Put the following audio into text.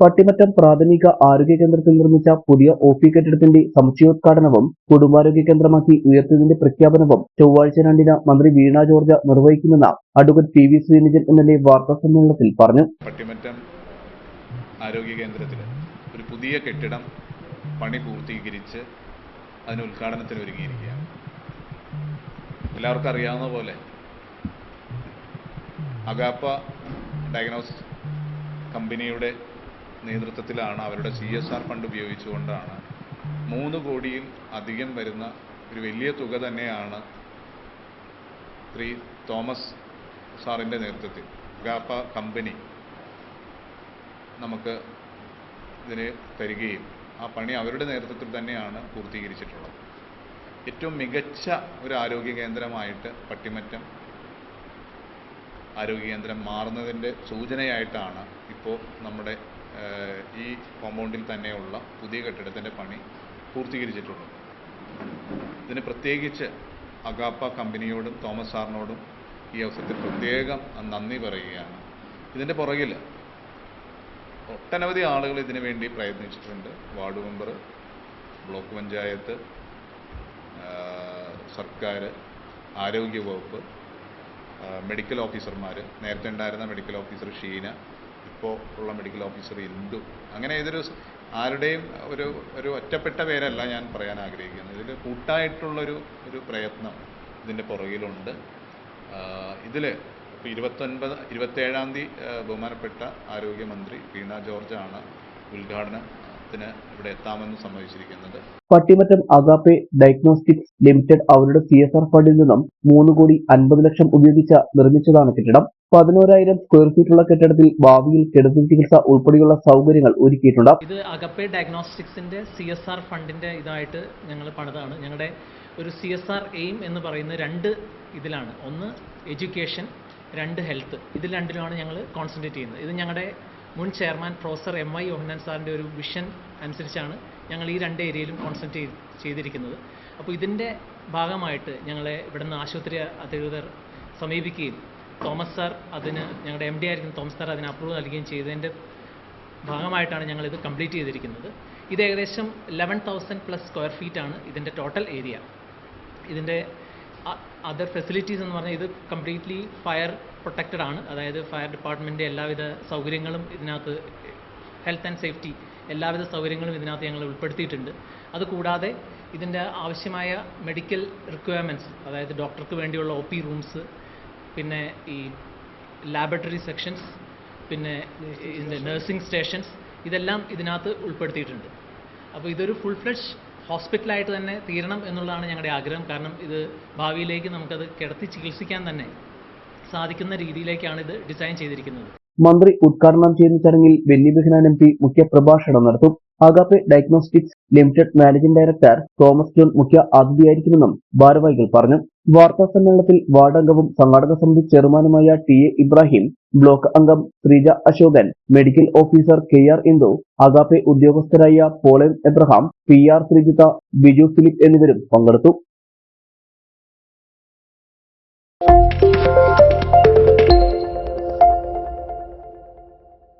പട്ടിമറ്റം പ്രാഥമിക ആരോഗ്യ കേന്ദ്രത്തിൽ നിർമ്മിച്ച പുതിയ ഒ കെട്ടിടത്തിന്റെ സമുച്ചയോദ്ഘാടനവും കുടുംബാരോഗ്യ കേന്ദ്രമാക്കി ഉയർത്തിയതിന്റെ പ്രഖ്യാപനവും ചൊവ്വാഴ്ച രണ്ടിന് മന്ത്രി വീണ ജോർജ് നിർവഹിക്കുമെന്ന് അഡ്വക്കേറ്റ് പി വി ശ്രീനിജൻ എ വാർത്താ സമ്മേളനത്തിൽ പറഞ്ഞു. പട്ടിമറ്റം ആരോഗ്യ കേന്ദ്രത്തിൽ ഒരു പുതിയ കെട്ടിടം പണി പൂർത്തീകരിച്ച് അതിന് ഉദ്ഘാടനത്തിന് ഒരുങ്ങിയിരിക്കുകയാണ്. എല്ലാവർക്കും അറിയാവുന്ന പോലെ അഗാപ്പ ഡയഗ്നോസ്റ്റിക് കമ്പനിയുടെ നേതൃത്വത്തിലാണ് അവരുടെ സി എസ് ആർ ഫണ്ട് ഉപയോഗിച്ചുകൊണ്ടാണ്. മൂന്ന് കോടിയും അധികം വരുന്ന ഒരു വലിയ തുക തന്നെയാണ് ശ്രീ തോമസ് സാറിന്റെ നേതൃത്വത്തിൽ. ഗാപ്പ കമ്പനി നമുക്ക് ഇതിന് തരികയും ആ പണി അവരുടെ നേതൃത്വത്തിൽ തന്നെയാണ് പൂർത്തീകരിച്ചിട്ടുള്ളത്. ഏറ്റവും മികച്ച ഒരു ആരോഗ്യ കേന്ദ്രമായിട്ട് പട്ടിമറ്റം ആരോഗ്യ കേന്ദ്രം മാറുന്നതിന്റെ സൂചനയായിട്ടാണ് ഇപ്പോൾ നമ്മുടെ ഈ കോമ്പൗണ്ടിൽ തന്നെയുള്ള പുതിയ കെട്ടിടത്തിന്റെ പണി പൂർത്തീകരിച്ചിട്ടുള്ളത് ഇതിന് പ്രത്യേകിച്ച് അഗാപ്പ കമ്പനിയോടും തോമസ് സാറിനോടും ഈ അവസരത്തിൽ പ്രത്യേകം നന്ദി പറയുകയാണ്. ഇതിന്റെ പുറകിൽ ഒട്ടനവധി ആളുകൾ ഇതിനു വേണ്ടി പ്രയത്നിച്ചിട്ടുണ്ട്. വാർഡ് മെമ്പർ ബ്ലോക്ക് പഞ്ചായത്ത് സർക്കാർ ആരോഗ്യ വകുപ്പ് മെഡിക്കൽ ഓഫീസർമാർ. നേരത്തെ ഉണ്ടായിരുന്ന മെഡിക്കൽ ഓഫീസർ ഷീന ഇപ്പോൾ ഉള്ള മെഡിക്കൽ ഓഫീസർ ഇന്ദു. അങ്ങനെ ഇതൊരു ആരുടെയും ഒരു ഒരു ഒറ്റപ്പെട്ട പേരല്ല ഞാൻ പറയാൻ ആഗ്രഹിക്കുന്നത്. ഇതിൽ കൂട്ടായിട്ടുള്ളൊരു ഒരു പ്രയത്നം ഇതിന്റെ പുറകിലുണ്ട്. ഇതിൽ ഇപ്പോൾ ഇരുപത്തൊൻപത് ഇരുപത്തേഴാം തീയതി ബഹുമാനപ്പെട്ട ആരോഗ്യമന്ത്രി വീണ ജോർജാണ് ഉദ്ഘാടനത്തിന് ഇവിടെ എത്താമെന്ന് സമ്മതിച്ചിരിക്കുന്നത്. പട്ടിമറ്റം അഗാപ്പെ ഡയഗ്നോസ്റ്റിക്സ് ലിമിറ്റഡ് അവരുടെ സി എസ് ആർ ഫണ്ടിൽ നിന്നും മൂന്ന് കോടി അൻപത് ലക്ഷം ഉപയോഗിച്ച് നിർമ്മിച്ചതാണ് കെട്ടിടം. പതിനോരായിരം സ്ക്വയർ ഫീറ്റുള്ള കെട്ടിടത്തിൽ ഭാവിയിൽ കിടത്തി ചികിത്സ ഉൾപ്പെടെയുള്ള സൗകര്യങ്ങൾ ഒരുക്കിയിട്ടുണ്ട്. ഇത് അകപ്പെ ഡയഗ്നോസ്റ്റിക്സിന്റെ സി എസ് ആർ ഫണ്ടിന്റെ ഇതായിട്ട് ഞങ്ങൾ പണിതാണ്. ഞങ്ങളുടെ ഒരു സി എസ് ആർ എയിം എന്ന് പറയുന്ന രണ്ട് ഇതിലാണ്. ഒന്ന് എഡ്യൂക്കേഷൻ രണ്ട് ഹെൽത്ത്. ഇതിൽ രണ്ടിലുമാണ് ഞങ്ങൾ കോൺസെൻട്രേറ്റ് ചെയ്യുന്നത്. ഇത് ഞങ്ങളുടെ മുൻ chairman professor M I Yohannan സാറിന്റെ ഒരു വിഷൻ അനുസരിച്ചാണ് ഞങ്ങൾ ഈ രണ്ട് ഏരിയയിലും കോൺസെൻട്രേറ്റ് ചെയ്തിരിക്കുന്നത്. അപ്പോൾ ഇതിന്റെ ഭാഗമായിട്ട് ഞങ്ങളെ ഇവിടുന്ന് ആശുപത്രി അധികൃതർ സമീപിക്കുകയും തോമസ് സാർ അതിന് ഞങ്ങളുടെ എം ഡി ആയിരിക്കുന്ന തോമസ് സാർ അതിന് അപ്രൂവ് നൽകുകയും ചെയ്തതിന്റെ ഭാഗമായിട്ടാണ് ഞങ്ങൾ ഇത് കംപ്ലീറ്റ് ചെയ്തിരിക്കുന്നത്. ഇത് ഏകദേശം eleven thousand plus square feet ആണ് ഇതിന്റെ ടോട്ടൽ ഏരിയ ഇതിന്റെ അതർ ഫെസിലിറ്റീസ് എന്ന് പറഞ്ഞാൽ ഇത് കംപ്ലീറ്റ്ലി ഫയർ പ്രൊട്ടക്റ്റഡ് ആണ്. അതായത് ഫയർ ഡിപ്പാർട്ട്മെന്റ് എല്ലാവിധ സൗകര്യങ്ങളും ഇതിനകത്ത് ഹെൽത്ത് ആൻഡ് സേഫ്റ്റി എല്ലാവിധ സൗകര്യങ്ങളും ഇതിനകത്ത് ഞങ്ങൾ ഉൾപ്പെടുത്തിയിട്ടുണ്ട്. അതുകൂടാതെ ഇതിന്റെ ആവശ്യമായ മെഡിക്കൽ റിക്വയർമെന്റ്സ് അതായത് ഡോക്ടർക്ക് വേണ്ടിയുള്ള ഒ പി റൂംസ് പിന്നെ ഈ ലാബറട്ടറി സെക്ഷൻസ് പിന്നെ നഴ്സിംഗ് സ്റ്റേഷൻസ് ഇതെല്ലാം ഇതിനകത്ത് ഉൾപ്പെടുത്തിയിട്ടുണ്ട്. അപ്പോൾ ഇതൊരു ഫുൾ ഫ്ലഷ് ഹോസ്പിറ്റലായിട്ട് തന്നെ തീരണം എന്നുള്ളതാണ് ഞങ്ങളുടെ ആഗ്രഹം. കാരണം ഇത് ഭാവിയിലേക്ക് നമുക്കത് കിടത്തി ചികിത്സിക്കാൻ തന്നെ സാധിക്കുന്ന രീതിയിലേക്കാണ് ഇത് ഡിസൈൻ ചെയ്തിരിക്കുന്നത്. മന്ത്രി ഉദ്ഘാടനം ചെയ്യുന്ന ചടങ്ങിൽ ബെന്നി ബെഹ്നാൻ എം പി മുഖ്യപ്രഭാഷണം നടത്തും. Agappe diagnostics limited managing director Thomas John മുഖ്യ അതിഥിയായിരിക്കുമെന്നും ഭാരവാഹികൾ പറഞ്ഞു. വാർത്താ സമ്മേളനത്തിൽ വാർഡ് അംഗവും സംഘാടക സമിതി ചെയർമാനുമായ ടി എ ഇബ്രാഹിം ബ്ലോക്ക് അംഗം Sreeja Ashokan medical officer K R Indu Agappe ഉദ്യോഗസ്ഥരായ Paulan Abraham P R Sreejith Biju Philip എന്നിവരും പങ്കെടുത്തു.